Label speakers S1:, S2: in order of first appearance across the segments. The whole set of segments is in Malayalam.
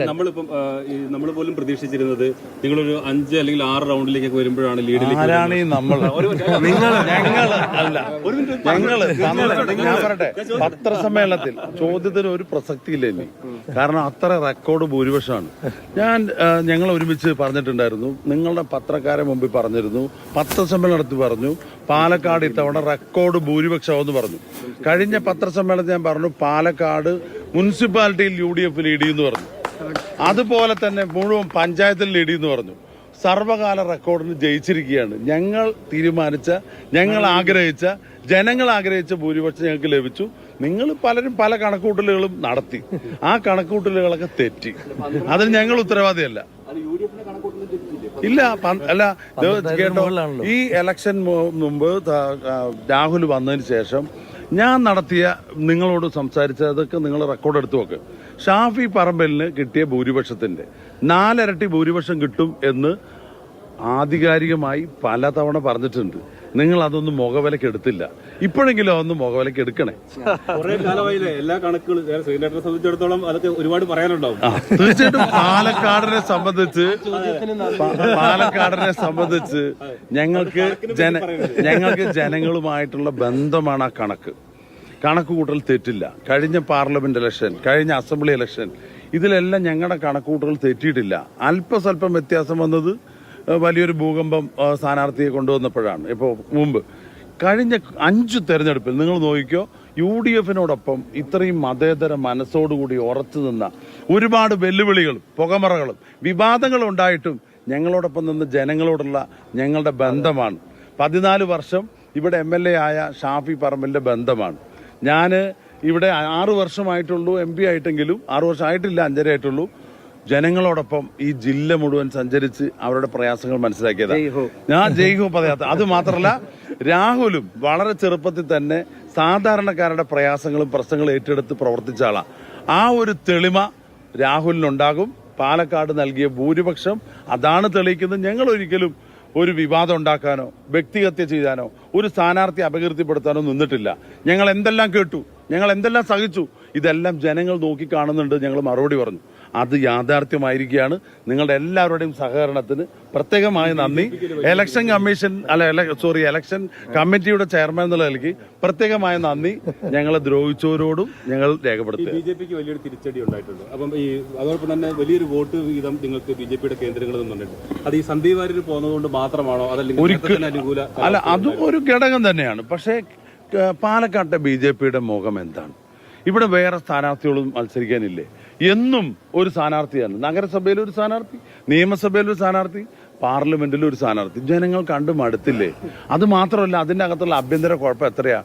S1: നമ്മളിപ്പം നമ്മൾ പോലും പ്രതീക്ഷിച്ചിരുന്നത് നിങ്ങളൊരു അഞ്ച് അല്ലെങ്കിൽ ആറ് റൗണ്ടിലേക്കൊക്കെ വരുമ്പോഴാണ് ലീഡിലേക്ക്
S2: ആരാണ് ഈ നമ്മൾ? നിങ്ങൾ ഞങ്ങൾ അല്ല ഞങ്ങൾ ഞാൻ പറയട്ടെ പത്രസമ്മേളനത്തിൽ ചോദ്യത്തിന് ഒരു പ്രസക്തിയില്ല ഇനി. കാരണം അത്ര റെക്കോർഡ് ഭൂരിപക്ഷമാണ്. ഞാൻ ഞങ്ങൾ ഒരുമിച്ച് പറഞ്ഞിട്ടുണ്ടായിരുന്നു. നിങ്ങളുടെ പത്രക്കാരെ മുമ്പിൽ പറഞ്ഞിരുന്നു. പത്രസമ്മേളനത്തിൽ പറഞ്ഞു. പാലക്കാട് ഇത്തവണ റെക്കോർഡ് ഭൂരിപക്ഷമെന്ന് പറഞ്ഞു. കഴിഞ്ഞ പത്രസമ്മേളനത്തിൽ ഞാൻ പറഞ്ഞു പാലക്കാട് മുനിസിപ്പാലിറ്റിയിൽ യു ഡി എഫ് ലീഡ് എന്ന് പറഞ്ഞു. അതുപോലെ തന്നെ മുഴുവൻ പഞ്ചായത്തിൽ ലീഡ് എന്ന് പറഞ്ഞു. സർവകാല റെക്കോർഡിന് ജയിച്ചിരിക്കുകയാണ്. ഞങ്ങൾ തീരുമാനിച്ച ഞങ്ങൾ ആഗ്രഹിച്ച ജനങ്ങൾ ആഗ്രഹിച്ച ഭൂരിപക്ഷം ഞങ്ങൾക്ക് ലഭിച്ചു. നിങ്ങൾ പലരും പല കണക്കൂട്ടലുകളും നടത്തി. ആ കണക്കൂട്ടലുകളൊക്കെ തെറ്റി. അതിന് ഞങ്ങൾ ഉത്തരവാദിയല്ല. ഇല്ല അല്ല കേട്ടോ. ഈ ഇലക്ഷൻ മു- മുമ്പ് രാഹുൽ വന്നതിന് ശേഷം ഞാൻ നടത്തിയ നിങ്ങളോട് സംസാരിച്ചതൊക്കെ നിങ്ങൾ റെക്കോർഡ് എടുത്തു നോക്ക് ഷാഫി പറമ്പലിന് കിട്ടിയ ഭൂരിപക്ഷത്തിന്റെ നാലരട്ടി ഭൂരിപക്ഷം കിട്ടും എന്ന് ആധികാരികമായി പലതവണ പറഞ്ഞിട്ടുണ്ട്. നിങ്ങൾ അതൊന്നും മുഖവിലക്ക് എടുത്തില്ല. ഇപ്പോഴെങ്കിലും അതൊന്നും മുഖവിലക്ക് എടുക്കണേ.
S1: കുറെ കാലമായില്ലേ? എല്ലാ കണക്കുകളും സംബന്ധിച്ചിടത്തോളം അതൊക്കെ ഒരുപാട് പറയാനുണ്ടാവും.
S2: തീർച്ചയായിട്ടും പാലക്കാടിനെ സംബന്ധിച്ച് പാലക്കാടിനെ സംബന്ധിച്ച് ഞങ്ങൾക്ക് ജന ഞങ്ങൾക്ക് ജനങ്ങളുമായിട്ടുള്ള ബന്ധമാണ് ആ കണക്ക്. കണക്ക് കൂട്ടൽ തെറ്റില്ല. കഴിഞ്ഞ പാർലമെന്റ് ഇലക്ഷൻ കഴിഞ്ഞ അസംബ്ലി ഇലക്ഷൻ ഇതിലെല്ലാം ഞങ്ങളുടെ കണക്കുകൂട്ടൽ തെറ്റിയിട്ടില്ല. അല്പസ്വല്പം വ്യത്യാസം വന്നത് വലിയൊരു ഭൂകമ്പം സ്ഥാനാർത്ഥിയെ കൊണ്ടുവന്നപ്പോഴാണ്. ഇപ്പോൾ മുമ്പ് കഴിഞ്ഞ അഞ്ച് തെരഞ്ഞെടുപ്പിൽ നിങ്ങൾ നോക്കിക്കോ യു ഡി എഫിനോടൊപ്പം ഇത്രയും മതേതര മനസ്സോടുകൂടി ഉറച്ചു നിന്ന ഒരുപാട് വെല്ലുവിളികളും പുകമറകളും വിവാദങ്ങളും ഉണ്ടായിട്ടും ഞങ്ങളോടൊപ്പം നിന്ന് ജനങ്ങളോടുള്ള ഞങ്ങളുടെ ബന്ധമാണ്. പതിനാല് വർഷം ഇവിടെ എം എൽ എ ആയ ഷാഫി പറമ്പിന്റെ ബന്ധമാണ്. ഞാൻ ഇവിടെ ആറു വർഷമായിട്ടുള്ളൂ എം പി ആയിട്ടെങ്കിലും ആറു വർഷം ആയിട്ടില്ല അഞ്ചര ആയിട്ടുള്ളൂ. ജനങ്ങളോടൊപ്പം ഈ ജില്ല മുഴുവൻ സഞ്ചരിച്ച് അവരുടെ പ്രയാസങ്ങൾ മനസ്സിലാക്കിയത്. ഞാൻ ജയ്ഹോ പദയാത്ര അത് മാത്രമല്ല രാഹുലും വളരെ ചെറുപ്പത്തിൽ തന്നെ സാധാരണക്കാരുടെ പ്രയാസങ്ങളും പ്രശ്നങ്ങളും ഏറ്റെടുത്ത് പ്രവർത്തിച്ച ആളാ. ആ ഒരു തെളിമ രാഹുലിനുണ്ടാകും. പാലക്കാട് നൽകിയ ഭൂരിപക്ഷം അതാണ് തെളിയിക്കുന്നത്. ഞങ്ങൾ ഒരിക്കലും ഒരു വിവാദം ഉണ്ടാക്കാനോ വ്യക്തിഹത്യ ചെയ്യാനോ ഒരു സ്ഥാനാർത്ഥി അപകീർത്തിപ്പെടുത്താനോ നിന്നിട്ടില്ല. ഞങ്ങൾ എന്തെല്ലാം കേട്ടു? ഞങ്ങൾ എന്തെല്ലാം സഹിച്ചു? ഇതെല്ലാം ജനങ്ങൾ നോക്കി കാണുന്നുണ്ട് ഞങ്ങൾ മറുപടി പറഞ്ഞു. അത് യാഥാർത്ഥ്യമായിരിക്കുകയാണ്. നിങ്ങളുടെ എല്ലാവരുടെയും സഹകരണത്തിന് പ്രത്യേകമായ നന്ദി. എലക്ഷൻ കമ്മീഷൻ അല്ല സോറി എലക്ഷൻ കമ്മിറ്റിയുടെ ചെയർമാൻ എന്നുള്ള നിലയ്ക്ക് പ്രത്യേകമായ നന്ദി. ഞങ്ങളെ ദ്രോഹിച്ചവരോടും ഞങ്ങൾ രേഖപ്പെടുത്തി
S1: ബി ജെ പിക്ക് വലിയൊരു തിരിച്ചടി ഉണ്ടായിട്ടുണ്ട്. അപ്പം ഈ അതോടൊപ്പം തന്നെ വലിയൊരു വോട്ട് വീതം നിങ്ങൾക്ക് ബി ജെ പിയുടെ കേന്ദ്രങ്ങളിൽ നിന്നുണ്ട്. അത് ഈ സന്ദീപ് വാര്യർ പോകുന്നതുകൊണ്ട് മാത്രമാണോ അതല്ലെങ്കിൽ
S2: അല്ല അതും ഒരു ഘടകം തന്നെയാണ്. പക്ഷേ പാലക്കാട്ടെ ബി ജെ പിയുടെ മുഖം എന്താണ്? ഇവിടെ വേറെ സ്ഥാനാർത്ഥികളും മത്സരിക്കാനില്ലേ? എന്നും ഒരു സ്ഥാനാർത്ഥിയാണ്. നഗരസഭയിൽ ഒരു സ്ഥാനാർത്ഥി നിയമസഭയിൽ ഒരു സ്ഥാനാർത്ഥി പാർലമെന്റിൽ ഒരു സ്ഥാനാർത്ഥി. ജനങ്ങൾ കണ്ടു മടുത്തില്ലേ? അത് മാത്രമല്ല അതിന്റെ അകത്തുള്ള ആഭ്യന്തര കുഴപ്പം എത്രയാ?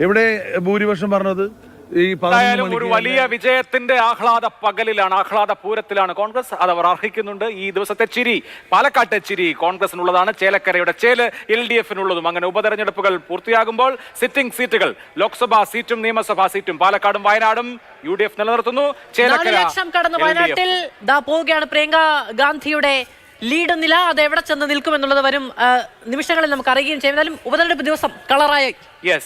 S2: ഇവിടെ ഭൂരിപക്ഷം പറഞ്ഞത്?
S3: എന്തായാലും ഒരു വലിയ വിജയത്തിന്റെ ആഹ്ലാദ പകലിലാണ് ആഹ്ലാദ പൂരത്തിലാണ് കോൺഗ്രസ്. അത് അവർ അർഹിക്കുന്നുണ്ട്. ഈ ദിവസത്തെ ചിരി പാലക്കാട്ടെ ചിരി കോൺഗ്രസിനുള്ളതാണ്. ചേലക്കരയുടെ ചേൽ എൽ ഡി എഫിനുള്ളതും. അങ്ങനെ ഉപതെരഞ്ഞെടുപ്പുകൾ പൂർത്തിയാകുമ്പോൾ സിറ്റിംഗ് സീറ്റുകൾ ലോക്സഭാ സീറ്റും നിയമസഭാ സീറ്റും പാലക്കാടും വയനാടും യു ഡി എഫ് നിലനിർത്തുന്നു. ചേലക്കര
S4: ലക്ഷം കടന്ന് വയനാട്ടിൽ ദാ പോവുകയാണ് പ്രിയങ്ക ഗാന്ധിയുടെ ലീഡ് നില. അത് എവിടെ ചെന്ന് നിൽക്കും എന്നുള്ളത് വരും നിമിഷങ്ങളിൽ നമുക്ക് അറിയുകയും ചെയ്യും. എന്നാലും ഉപതെരഞ്ഞെടുപ്പ് ദിവസം കളറായി.
S3: യെസ്